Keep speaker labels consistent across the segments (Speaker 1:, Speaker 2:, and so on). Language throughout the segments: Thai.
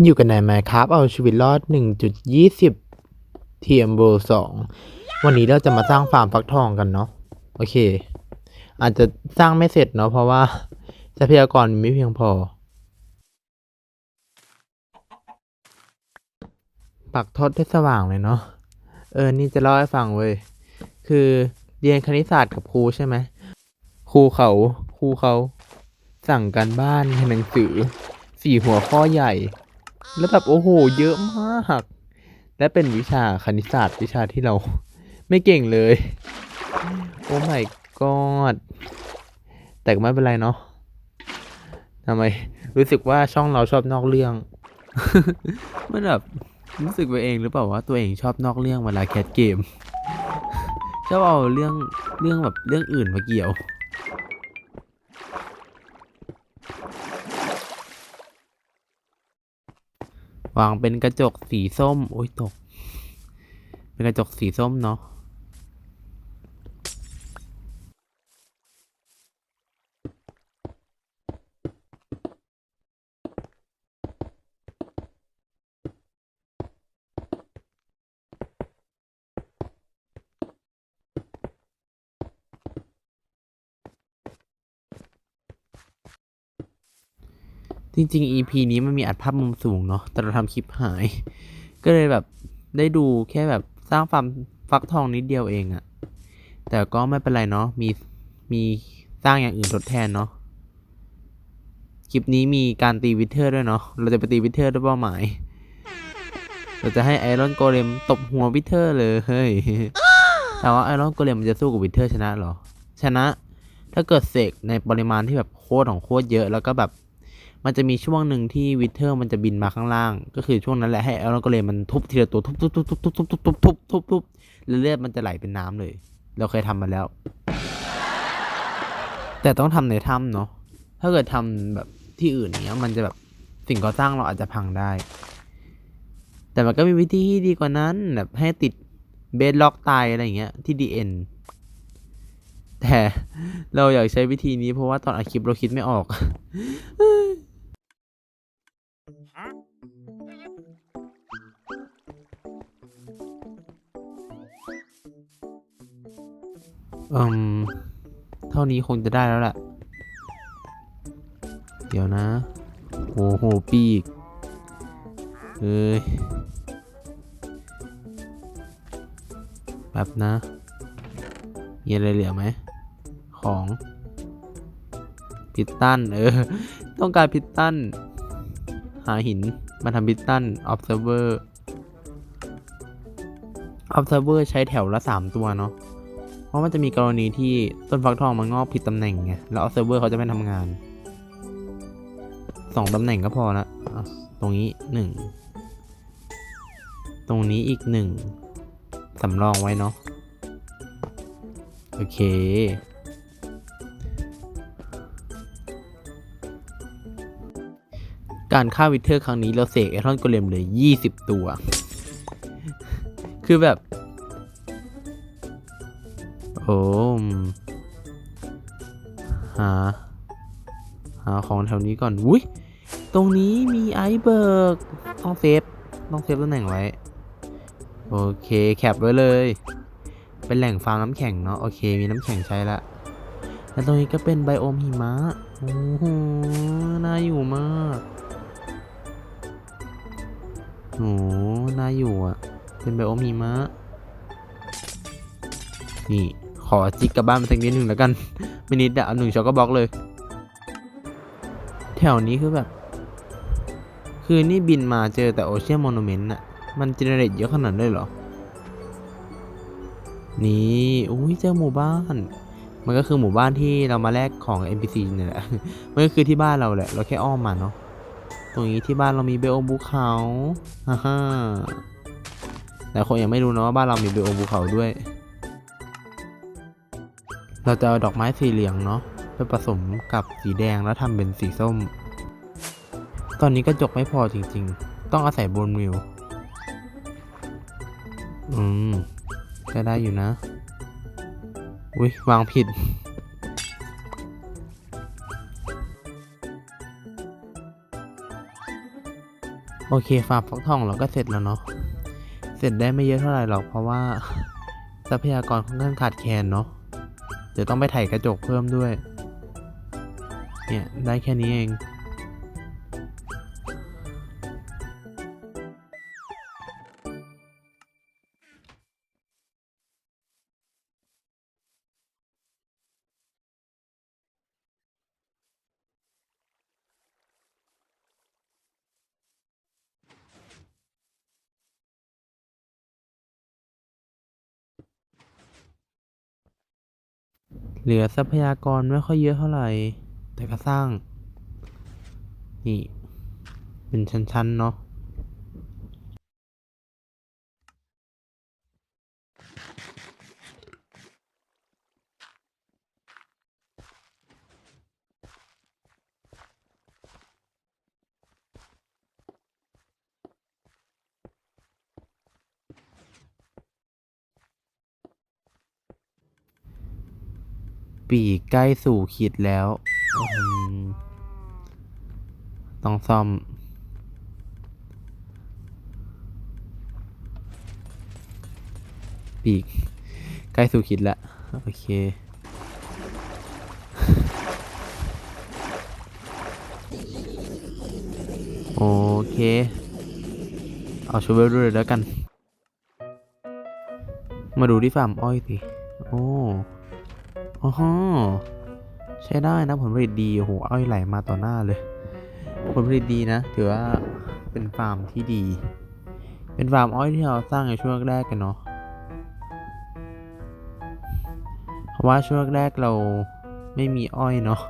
Speaker 1: อยู่กันในไหมครับ เอาชีวิตรอด 1.20 TMB 2วันนี้เราจะมาสร้างฟาร์มฟักทองกันเนาะ โอเค อาจจะสร้างไม่เสร็จเนาะ เพราะว่าทรัพยากรไม่เพียงพอ ปักทดได้สว่างเลยเนาะ เออ นี่จะเล่าให้ฟังเว้ย คือเรียนคณิตศาสตร์กับครูใช่ไหม ครูเขา ครูเขา สั่งการบ้านให้หนังสือ สี่หัวข้อใหญ่ แล้วแบบโอ้โห เยอะมาก และเป็นวิชาคณิตศาสตร์วิชาที่เราไม่เก่งเลย โอ้ my god แต่ก็ไม่เป็นไรเนาะทำไม รู้สึกว่าช่องเราชอบนอกเรื่อง มันแบบรู้สึกไปเองหรือเปล่าว่าตัวเองชอบนอกเรื่องเวลาแคสเกม ชอบเอาเรื่องเรื่องแบบเรื่องอื่นมาเกี่ยว วางเป็นกระจกสีส้ม โอ้ยตก เป็นกระจกสีส้มเนาะ จริงๆ EP นี้มันมีอัดภาพมุมสูงเนาะแต่เราทำคลิปหาย ก็เลยแบบได้ดูแค่แบบสร้างฟาร์มฟักทองนิดเดียวเองอะแต่ก็ไม่เป็นไรเนาะมีมีสร้างอย่างอื่นทดแทนเนาะคลิปนี้มีการตีวิเทอร์ด้วยเนาะเราจะไปตีวิเทอร์ด้วยเป้าหมาย เราจะให้ไอรอนโกเลมตบหัววิเทอร์เลยเฮ้ยแต่ว่าไอรอนโกเลมมันจะสู้กับวิเทอร์ชนะเหรอ ชนะถ้าเกิดเสกในปริมาณที่แบบโคตรของโคตรเยอะแล้วก็แบบ มันจะมีช่วงหนึ่งที่วิเทอร์มันจะบินมาข้างล่าง ก็คือช่วงนั้นแหละให้เอลโกเลมมันทุบทีละตัวทุบทุบทุบทุบทุบทุบทุบทุบทุบทุบทุบแล้วเลือดมันจะไหลเป็นน้ำเลย เราเคยทำมาแล้ว แต่ต้องทำในถ้ำเนาะถ้าเกิดทำแบบที่อื่นเนี้ย มันจะแบบสิ่งก่อสร้างเราอาจจะพังได้ แต่มันก็มีวิธีที่ดีกว่านั้น แบบให้ติดเบสล็อกตายอะไรอย่างเงี้ยที่ดีเอ็นแต่เราอยากใช้วิธีนี้เพราะว่าตอนอัดคลิปเราคิดไม่ออก อืมเท่านี้คงจะได้แล้วแหละ เดี๋ยวนะ โอ้โห ปีก เอ้ยแบบนะมีอะไรเหลือไหม ของ พิตตัน เออ ต้องการพิตตัน หาหิน มาทำพิตตัน observer observer ใช้แถวละสามตัวเนาะ เพราะมันจะมีกรณีที่ต้นฟักทองมันงอกผิดตำแหน่งไง แล้ว observer เขาจะไม่ทำงานสองตำแหน่งก็พอละอตรงนี้หนึ่ง ตรงนี้อีกหนึ่งสำรองไว้เนาะ โอเค การฆ่าวิเทอร์ครั้งนี้เราเสกไอรอนโกเลมเลยยี่สิบตัว คือแบบ โอ้มหา หาของแถวนี้ก่อนอุ้ยตรงนี้มีไอเบิร์กต้องเซฟ ต้องเซฟตำแหน่งไว้ โอเค แคปไว้เลย เป็นแหล่งฟาร์มน้ำแข็งเนาะ โอเค มีน้ำแข็งใช้ละ แล้วตรงนี้ก็เป็นไบโอมหิมะ โอ้โห น่าอยู่มากโอ้โหน่าอยู่อะ เป็นไบโอมหิมะ นี่ อจิกกลับบ้านมาสักนิดหนึ่งแล้วกัน ไม่นิดอะหนึ่งช็อกก็บล็อกเลย แถวนี้คือแบบ คือนี่บินมาเจอแต่โอเชียนมอนเมนต์อะมันเจเนเรตเยอะขนาดนั้นเลยเหรอ นี่อุ้ยเจอหมู่บ้าน มันก็คือหมู่บ้านที่เรามาแลกของ NPC เนี่ยแหละ มันก็คือที่บ้านเราแหละ เราแค่อ้อมมาเนาะ ตรงนี้ที่บ้านเรามีเบลภูเขาฮ่าฮ่าแต่คนยังไม่รู้นะว่าบ้านเรามีเบลภูเขาด้วย เราจะเอาดอกไม้สีเหลืองเนาะไปผสมกับสีแดงแล้วทำเป็นสีส้ม ตอนนี้กระจกไม่พอจริงๆ ต้องอาศัยบนวิว อืมก็ได้อยู่นะ อุ้ยวางผิด โอเคฟาร์มฟักทองเราก็เสร็จแล้วเนาะ เสร็จได้ไม่เยอะเท่าไหร่หรอกเพราะว่าทรัพยากรค่อนข้างขาดแคลนเนาะ เดี๋ยวต้องไปไถกระจกเพิ่มด้วย เนี่ย ได้แค่นี้เอง เหลือทรัพยากรไม่ค่อยเยอะเท่าไหร่ แต่ก็สร้าง นี่ เป็นชั้นๆ เนาะ ปีกใกล้สู่ขีดแล้ว ต้องซ่อม ปีก ใกล้สู่ขีดแล้ว โอเค โอเค เอาชูเวลด้วยแล้วกัน มาดูที่ฟาร์มอ้อยสิ โอ้ อ๋อใช้ได้นะผลผลิตดีโอ้โหอ้อยไหลมาต่อหน้าเลย ผลผลิตดีนะ ถือว่าเป็นฟาร์มที่ดี เป็นฟาร์มอ้อยที่เราสร้างในช่วงแรกกันเนาะเพราะว่าช่วงแรกเราไม่มีอ้อยเนาะ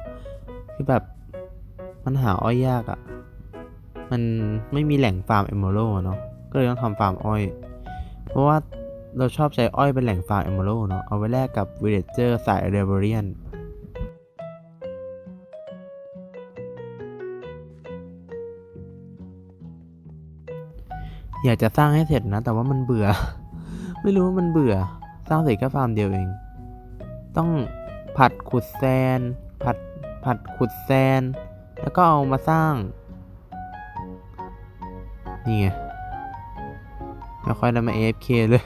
Speaker 1: คือแบบมันหาอ้อยยากอะ่ะ มันไม่มีแหล่งฟาร์มเอมเมโลเนาะก็เลยต้องทำฟาร์มอ้อย เพราะว่า เราชอบใช้อ้อยเป็นแหล่งฟาร์มเอมเมโลเนาะเอาไว้แลกกับวิเลจเจอร์สายเรเบเรียนอยากจะสร้างให้เสร็จนะ แต่ว่ามันเบื่อ ไม่รู้ว่ามันเบื่อ สร้างเสร็จแค่ฟาร์มเดียวเอง ต้องผัดขุดแซน ผัดผัดขุดแซน แล้วก็เอามาสร้าง นี่ไงไม่ค่อยได้มา AFK เลย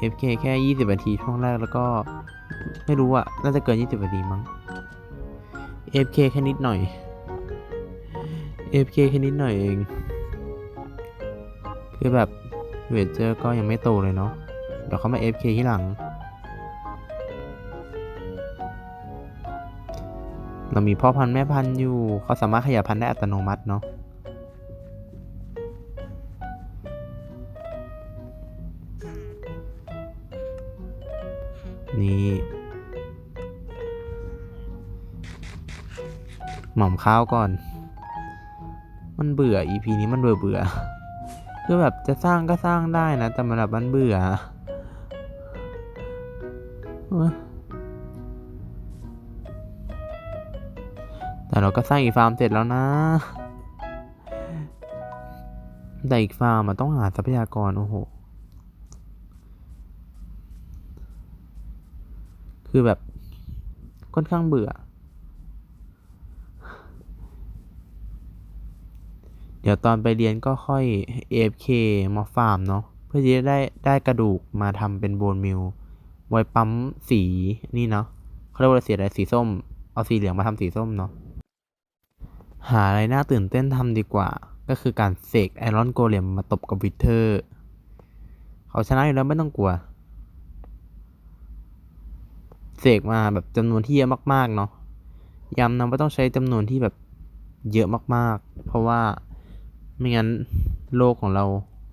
Speaker 1: AFK แค่ 20นาทีช่วงแรกแล้วก็ ไม่รู้อะน่าจะเกิน 20นาทีมั้ง AFK แค่นิดหน่อย AFK แค่นิดหน่อยเอง คือแบบเวทเจอร์ก็ยังไม่โตเลยเนาะเดี๋ยวเขามา FK ที่หลัง เรามีพ่อพันธุ์แม่พันธุ์อยู่ เขาสามารถขยายพันธุ์ได้อัตโนมัติเนาะ นี่หม่อมข้าวก่อน มันเบื่อ EP นี้มันเบื่อเบื่อคือแบบจะสร้างก็สร้างได้นะ แต่มันแบบมันเบื่อแต่เราก็สร้างอีกฟาร์มเสร็จแล้วนะแต่อีกฟาร์มมันต้องหาทรัพยากร โอ้โห คือแบบค่อนข้างเบื่อ เดี๋ยวตอนไปเรียนก็ค่อย AFK มาฟาร์มเนาะเพื่อที่จะได้ได้กระดูกมาทำเป็นโบนมิลไว้ปั๊มสีนี่เนาะเขาเรียกว่าสีอะไรสีส้ม เอาสีเหลืองมาทำสีส้มเนาะหาอะไรน่าตื่นเต้นทำดีกว่า ก็คือการเสกไอรอนโกเลมมาตบกับวิเทอร์ เขาชนะอยู่แล้วไม่ต้องกลัว เสกมาแบบจำนวนที่เยอะมากๆเนาะย้ำนะว่าต้องใช้จำนวนที่แบบเยอะมากๆ เพราะว่าไม่งั้นโลกของเรา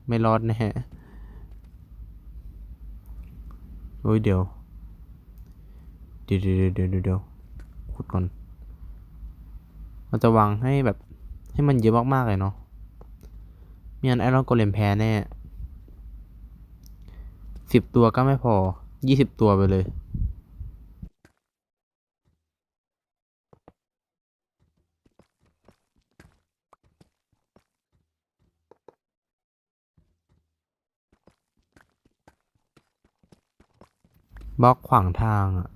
Speaker 1: ไม่รอดแน่โอ้ยเดี๋ยวเดี๋ยวเดี๋ยวเดี๋ยวเดี๋ยวเดี๋ยวขุดก่อนเราจะวางให้แบบให้มันเยอะมากๆเลยเนาะไม่งั้นไอรอนโกเลมแพ้แน่สิบตัวก็ไม่พอยี่สิบตัวไปเลย บล็อกขวางทางอะ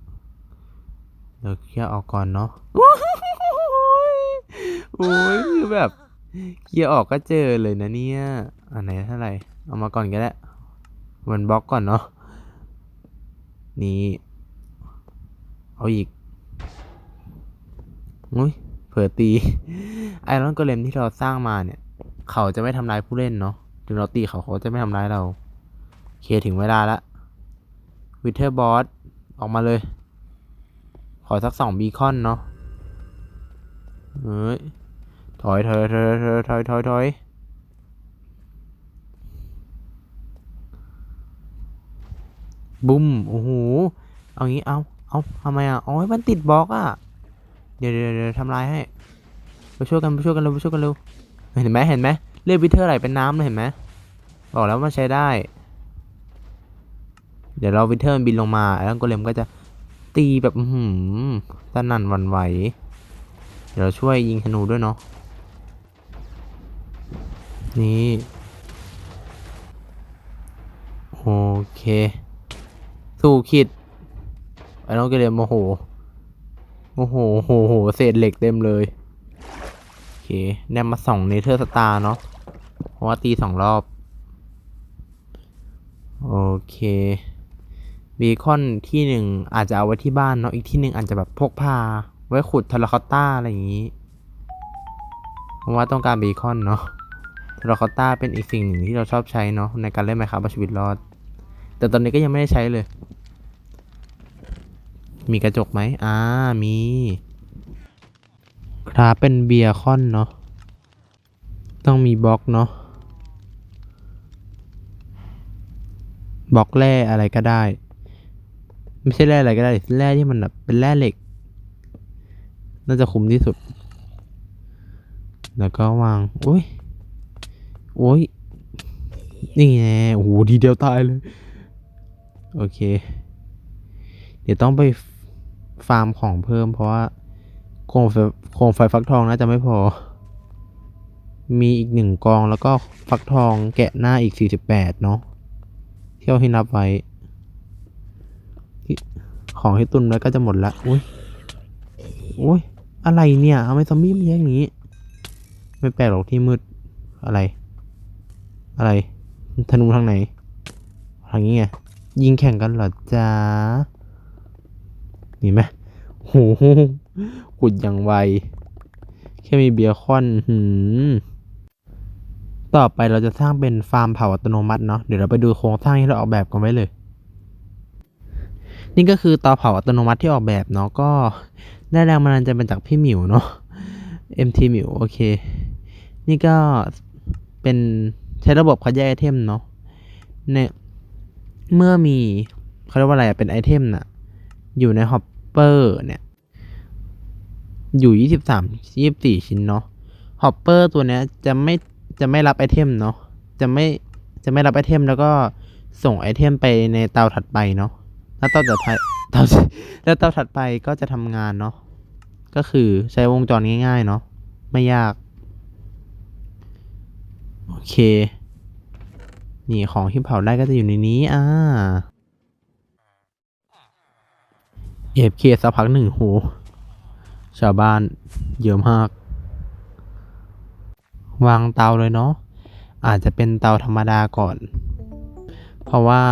Speaker 1: เดี๋ยวเคลียร์ออกก่อนเนาะโอ้ยคือแบบเคลียร์ออกก็เจอเลยนะเนี่ย อันไหนเท่าไหร่ เอามาก่อนก็ได้มันบล็อกก่อนเนาะ นี่ เอาอีกอุ้ย เผื่อตี ไอรอนโกเลมที่เราสร้างมาเนี่ย เขาจะไม่ทำร้ายผู้เล่นเนาะ ถึงเราตีเขาเขาจะไม่ทำร้ายเรา เคถึงเวลาละ วิเทอร์บอสออกมาเลย ขอสักสองบีคอนเนาะเฮ้ยถอยถอยถอยถอยถอยถอยถอยบุ้มโอ้โหเอางี้เอาเอาทำไมอะอ๋อมันติดบล็อกอะเดี๋ยวเดี๋ยวเดี๋ยวทำลายให้ไปช่วยกันไปช่วยกันเร็วไปช่วยกันเร็วเห็นไหมเห็นไหมเลือดวิเทอร์ไหลเป็นน้ำเลยเห็นไหมบอกแล้วมันใช้ได้ เดี๋ยวเราวิเทอร์มันบินลงมาแล้วโกเลมก็จะตีแบบหืมสนั่นวันไหว เดี๋ยวเราช่วยยิงธนูด้วยเนาะนี่โอเค สู้คิดไอ้น้องเกเรมโมโหโอ้โหโหโหเศษเหล็กเต็มเลย โอเคแนมมาสองเนเธอร์สตาร์เนาะเพราะว่าตีสองรอบ โอเค บีคอนที่หนึ่งอาจจะเอาไว้ที่บ้านเนาะอีกที่หนึ่งอาจจะแบบพกพา ไว้ขุดทาราคอตต้าอะไรอย่างนี้เพราะว่าต้องการเบคอนเนาะทาราคอตต้าเป็นอีกสิ่งหนึ่งที่เราชอบใช้เนาะในการเล่นไมครับชีวิตรอด แต่ตอนนี้ก็ยังไม่ได้ใช้เลย มีกระจกไหมอ่ามีครับเป็นเบียคอนเนาะต้องมีบล็อกเนาะบล็อกแร่อะไรก็ได้ ไม่ใช่แร่อะไรก็ได้แร่ที่มันแบบเป็นแร่เหล็ก น่าจะคุ้มที่สุด แล้วก็วางโอ้ยโอ้ยนี่ไงโอ้โหทีเดียวตายเลย โอเค เดี๋ยวต้องไปฟาร์มของเพิ่มเพราะว่าโคมไฟโคมไฟฟักทองน่าจะไม่พอ มีอีกหนึ่งกองแล้วก็ฟักทองแกะหน้าอีกสี่สิบแปดเนาะเที่ยวที่นับไว้ ของที่ตุนไว้ก็จะหมดละอุ้ยอุ้ยอะไรเนี่ยทำไมซอมบี้มันเยอะอย่างนี้ ไม่แปลกหรอกที่มืดอะไร อะไรธนูทางไหนทางนี้ไงยิงแข่งกันเหรอจ๊ะนี่ไหมโหขุดอย่างไว แค่มีเบียคอนหืมต่อไปเราจะสร้างเป็นฟาร์มเผาอัตโนมัติเนาะเดี๋ยวเราไปดูโครงสร้างที่เราออกแบบกันไว้เลย นี่ก็คือเตาเผาอัตโนมัติที่ออกแบบเนาะก็ได้แรงบันดาลใจมาจากพี่หมิวเนาะ MT หมิวโอเค นี่ก็เป็นใช้ระบบคัดแยกไอเทมเนาะเนี่ยเมื่อมีเขาเรียกว่าอะไรเป็นไอเทมน่ะ อยู่ในฮอปเปอร์เนี่ย อยู่ยี่สิบสามยี่สิบสี่ชิ้นเนาะฮอปเปอร์ตัวเนี้ยจะไม่จะไม่รับไอเทมเนาะจะไม่จะไม่รับไอเทมแล้วก็ส่งไอเทมไปในเตาถัดไปเนาะ แล้วเตาถัดไปเตาแล้วเตาถัดไปก็จะทำงานเนาะก็คือใช้วงจรง่ายๆเนาะไม่ยาก โอเค นี่ของที่เผาได้ก็จะอยู่ในนี้ อ่าเอฟเคสักพักหนึ่งโหชาวบ้านเยอะมาก วางเตาเลยเนาะอาจจะเป็นเตาธรรมดาก่อน เพราะว่า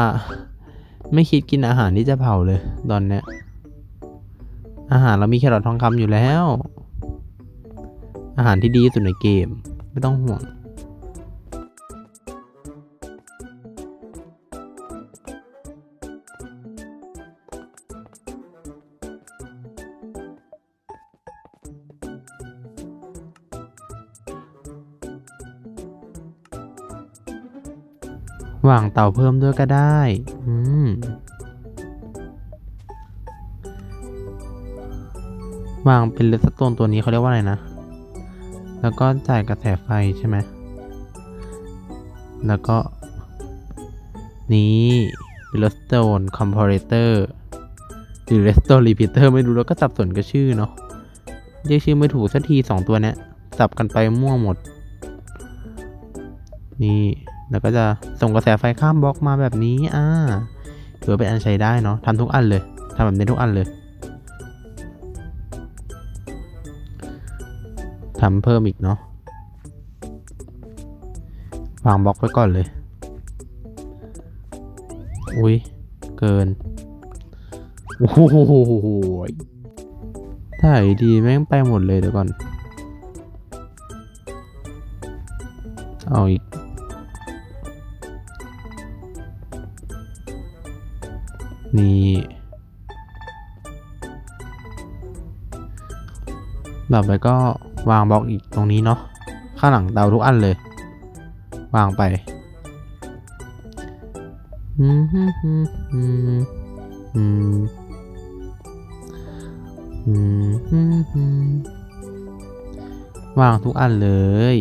Speaker 1: ไม่คิดกินอาหารที่จะเผาเลย ตอนเนี้ย อาหารเรามีแครอททองคำอยู่แล้ว อาหารที่ดีที่สุดในเกม ไม่ต้องห่วงวางเตาเพิ่มด้วยก็ได้ วางเป็นเลสโตนตัวนี้เขาเรียกว่าอะไรนะ แล้วก็จ่ายกระแสไฟใช่ไหม แล้วก็ นี้เลสโตนคอมเพรเตอร์หรือเลสโตนรีพิเตอร์ไม่รู้แล้วก็สับสนกับชื่อเนาะเรียกชื่อไม่ถูกสักทีสองตัวเนี้ยสับกันไปมั่วหมด นี่แล้วก็จะส่งกระแสไฟข้ามบล็อกมาแบบนี้ อ่า ถือว่าเป็นอันใช้ได้เนาะทำทุกอันเลยทำแบบนี้ทุกอันเลย ทำเพิ่มอีกเนาะวางบล็อกไว้ก่อนเลย อุ้ยเกิน โอ้โหถ่ายดีแม่งไปหมดเลยเดี๋ยวก่อน เอาอีก นี่ต่อไปก็ วางบล็อกอีกตรงนี้เนาะข้างหลังเตาทุกอันเลย วางไปวางทุกอันเลย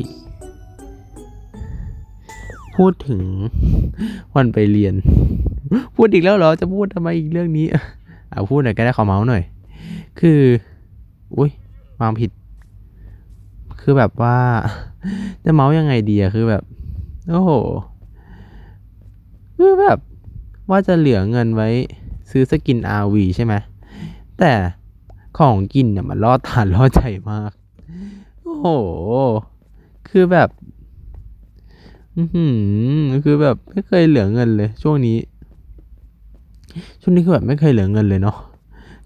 Speaker 1: พูดถึงวันไปเรียน พูดอีกแล้วเหรอ จะพูดทำไมอีกเรื่องนี้เอาพูดหน่อยก็ได้ขอเมาส์หน่อย คือ อุ้ยวางผิด คือแบบว่า จะเมาส์ยังไงดีอะคือแบบ โอ้โหคือแบบว่าจะเหลือเงินไว้ซื้อสกิน RV ใช่ไหม แต่ของกินเนี่ยมันล่อตาล่อใจมาก โอ้โห คือแบบ อือคือแบบไม่เคยเหลือเงินเลย ช่วงนี้ ช่วงนี้คือแบบไม่เคยเหลือเงินเลยเนาะ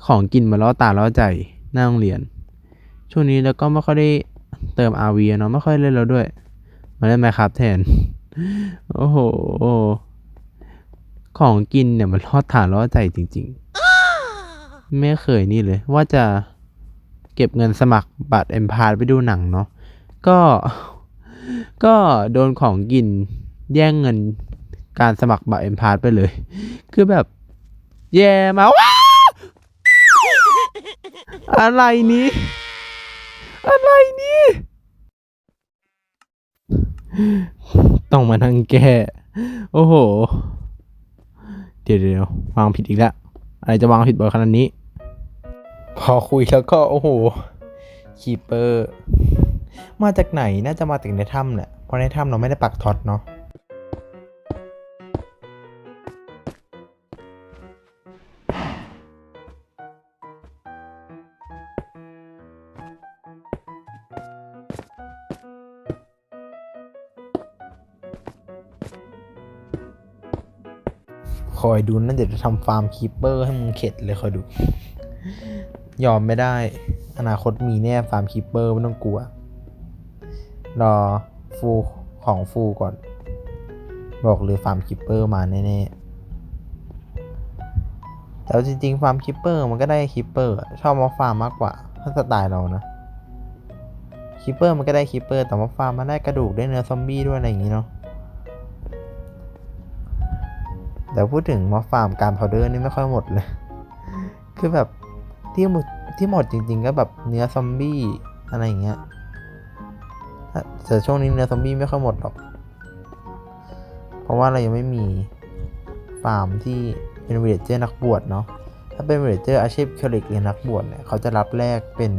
Speaker 1: ของกินมาล่อตาล่อใจหน้าโรงเรียน ช่วงนี้แล้วก็ไม่ค่อยได้ เติม RV เนาะไม่ค่อยเล่นแล้วด้วย มาเล่นไหมครับแทน โอ้โห ของกินเนี่ยมันล่อตาล่อใจจริง ๆ ไม่เคยนี่เลย ว่าจะเก็บเงินสมัครบัตรเอ็มพาร์ไปดูหนังเนาะ ก็ ก็โดนของกินแย่งเงินการสมัครบัตรเอ็มพาร์ไปเลย คือแบบ แย่มาว้าอะไรนี้ อะไรนี่ ต้องมานั่งแก้ โอ้โห เดี๋ยวเดี๋ยววางผิดอีกแล้ว อะไรจะวางผิดบ่อยขนาดนี้ พอคุยแล้วก็โอ้โห คีเปอร์ มาจากไหนน่าจะมาถึงในถ้ำแหละเพราะในถ้ำเราไม่ได้ปักท็อตเนาะ คอยดูนั่นเดี๋ยวจะทำฟาร์มคีปเปอร์ให้มึงเข็ดเลยคอยดู ยอมไม่ได้ อนาคตมีแน่ฟาร์มคีปเปอร์ไม่ต้องกลัว รอฟูของฟูก่อน บอกเลยฟาร์มคีปเปอร์มาแน่ๆ แต่จริงๆฟาร์มคีปเปอร์มันก็ได้คีปเปอร์ชอบมาฟาร์มมากกว่าถ้าสไตล์เรานะคีปเปอร์มันก็ได้คีปเปอร์แต่ว่าฟาร์มมันได้กระดูกได้เนื้อซอมบี้ด้วยอะไรอย่างงี้เนาะ แต่พูดถึงมาฟาร์มการพาวเดอร์นี่ไม่ค่อยหมดเลย คือแบบที่หมดที่หมดจริง ๆ ก็แบบเนื้อซอมบี้อะไรอย่างเงี้ยแต่ช่วงนี้เนื้อซอมบี้ไม่ค่อยหมดหรอก เพราะว่าเรายังไม่มีฟาร์มที่เป็นเวเจอร์นักบวชเนาะ ถ้าเป็นเวเจอร์อาชีพเคลิกเรียนนักบวชเนี่ยเขาจะรับแลกเป็น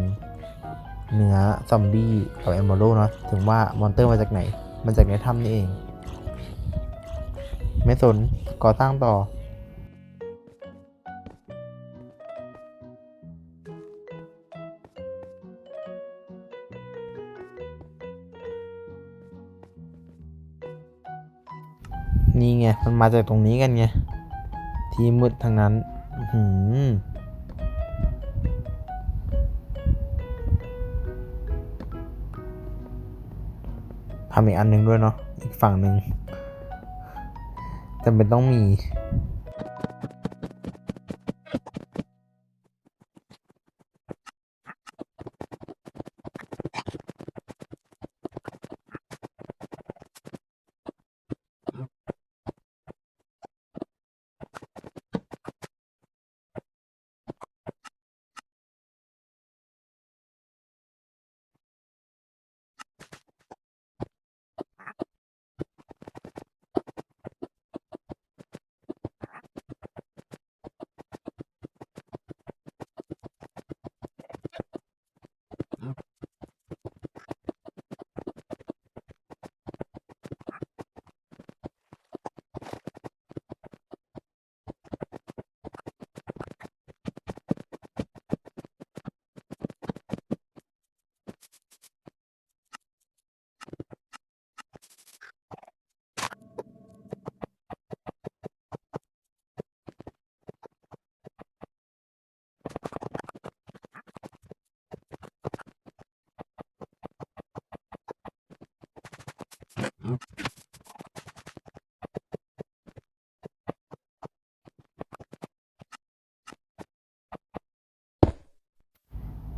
Speaker 1: เนื้อซอมบี้กับเอมเบโลเนาะ ถึงว่ามอนเตอร์มาจากไหน มาจากในถ้ำนี่เอง ไม่สน ก่อสร้างต่อ นี่ไง มันมาจากตรงนี้กันไง ที่มืดทางนั้นหือทำอีกอันหนึ่งด้วยเนาะ อีกฝั่งหนึ่ง จำเป็นต้องมี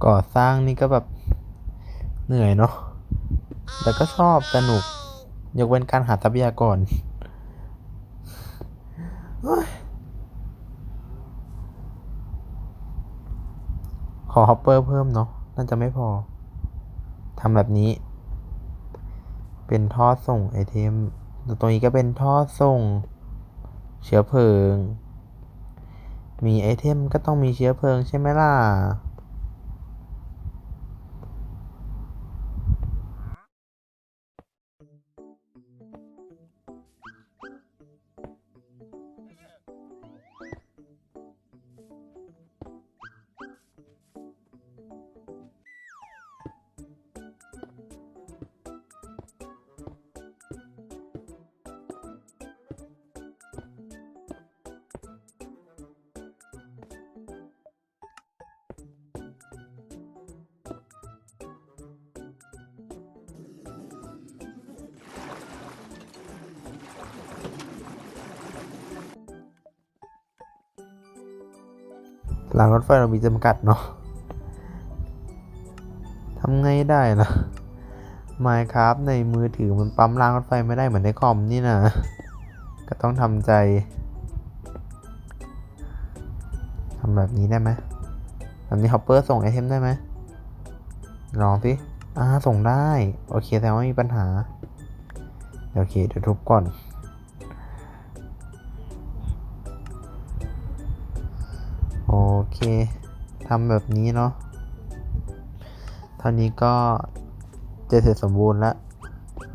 Speaker 1: ก่อสร้างนี่ก็แบบเหนื่อยเนาะแต่ก็ชอบสนุก ยกเว้นการหาทรัพยากรขอฮอปเปอร์เพิ่มเนาะน่าจะไม่พอทำแบบนี้ เป็นท่อส่งไอเทมแล้วตรงนี้ก็เป็นท่อส่ง เชื้อเพลิง มีไอเทมก็ต้องมีเชื้อเพลิงใช่ไหมล่ะ รางรถไฟเรามีจำกัดเนาะทำไงได้ล่ะ Minecraft ในมือถือมันปั๊มรางรถไฟไม่ได้เหมือนในคอมนี่นะ ก็ต้องทำใจทำแบบนี้ได้ไหมแบบนี้ฮอปเปอร์ส่งไอเทมได้ไหมลองสิอ่าส่งได้ โอเคแต่ว่าไม่มีปัญหา โอเค เดี๋ยวทุบก่อน โอเคทำแบบนี้เนาะเท่านี้ก็จะเสร็จสมบูรณ์แล้ว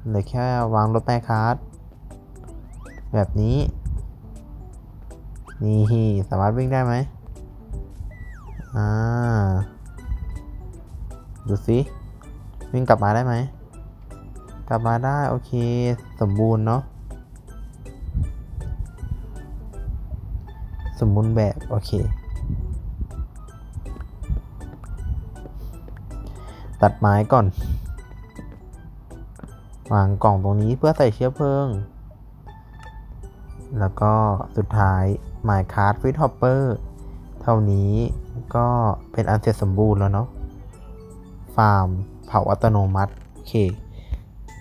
Speaker 1: เหลือแค่วางรถแม่คาร์ดแบบนี้ นี่สามารถวิ่งได้ไหมอ่าดูสิวิ่งกลับมาได้ไหม กลับมาได้ โอเค สมบูรณ์เนาะสมบูรณ์แบบ โอเค ตัดไม้ก่อน วางกล่องตรงนี้เพื่อใส่เชื้อเพลิง แล้วก็สุดท้าย Minecraft f i t Hopper เท่านี้ก็เป็นอันเสร็จสมบูรณ์แล้วเนาะ ฟาร์มเผาอัตโนมัติ โอเค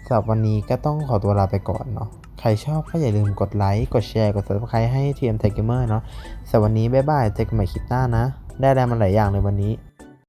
Speaker 1: สำหรับวันนี้ก็ต้องขอตัวลาไปก่อนเนาะ ใครชอบก็อย่าลืมกดไลค์ กดแชร์ กด subscribe ให้ TM Tech Gamer เนาะสำหรับวันนี้บ๊ายบายเจอกันใหม่คลิปหน้านะ ได้อะไรมาหลายอย่างเลยวันนี้